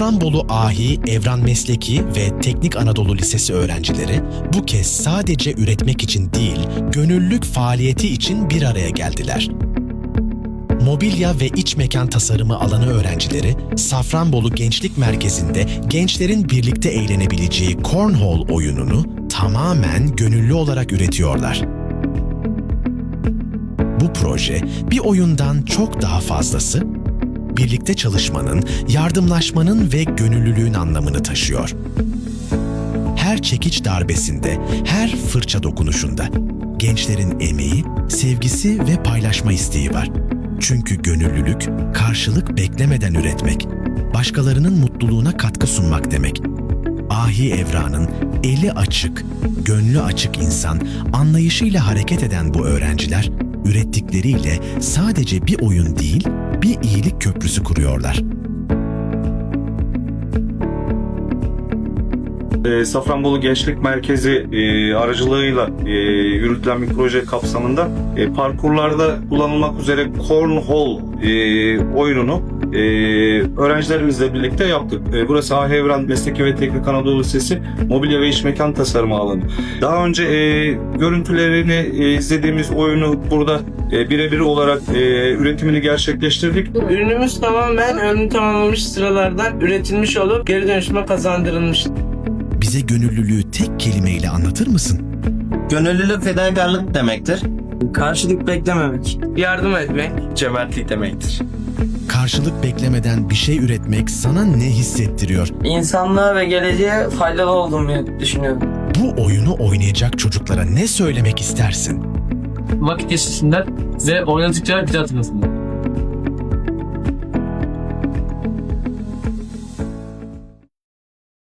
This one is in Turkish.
Safranbolu Ahi, Evran Mesleki ve Teknik Anadolu Lisesi öğrencileri bu kez sadece üretmek için değil, gönüllülük faaliyeti için bir araya geldiler. Mobilya ve iç mekan tasarımı alanı öğrencileri Safranbolu Gençlik Merkezi'nde gençlerin birlikte eğlenebileceği cornhole oyununu tamamen gönüllü olarak üretiyorlar. Bu proje bir oyundan çok daha fazlası, birlikte çalışmanın, yardımlaşmanın ve gönüllülüğün anlamını taşıyor. Her çekiç darbesinde, her fırça dokunuşunda gençlerin emeği, sevgisi ve paylaşma isteği var. Çünkü gönüllülük karşılık beklemeden üretmek, başkalarının mutluluğuna katkı sunmak demek. Ahi Evran'ın eli açık, gönlü açık insan, anlayışıyla hareket eden bu öğrenciler, ürettikleriyle sadece bir oyun değil, bir iyilik köprüsü kuruyorlar. E, Safranbolu Gençlik Merkezi e, aracılığıyla e, yürütülen bir proje kapsamında e, parkurlarda kullanılmak üzere cornhole e, oyununu e, öğrencilerimizle birlikte yaptık. E, burası Ah Evren Mesleki ve Teknik Anadolu Lisesi Mobilya ve İş Mekan Tasarımı alanı. Daha önce e, görüntülerini e, izlediğimiz oyunu burada e, birebir olarak e, üretimini gerçekleştirdik. Ürünümüz tamamen ömrünü tamamlamış sıralardan üretilmiş olup geri dönüşüme kazandırılmış. Bize gönüllülüğü tek kelimeyle anlatır mısın? Gönüllülük fedakarlık demektir. Karşılık beklememek. Yardım etmek, Cömertlik demektir. Karşılık beklemeden bir şey üretmek sana ne hissettiriyor? İnsanlığa ve geleceğe faydalı olduğumu düşünüyorum. Bu oyunu oynayacak çocuklara ne söylemek istersin? vakit geçirsinler ve oynadıkça bizi hatırlasınlar.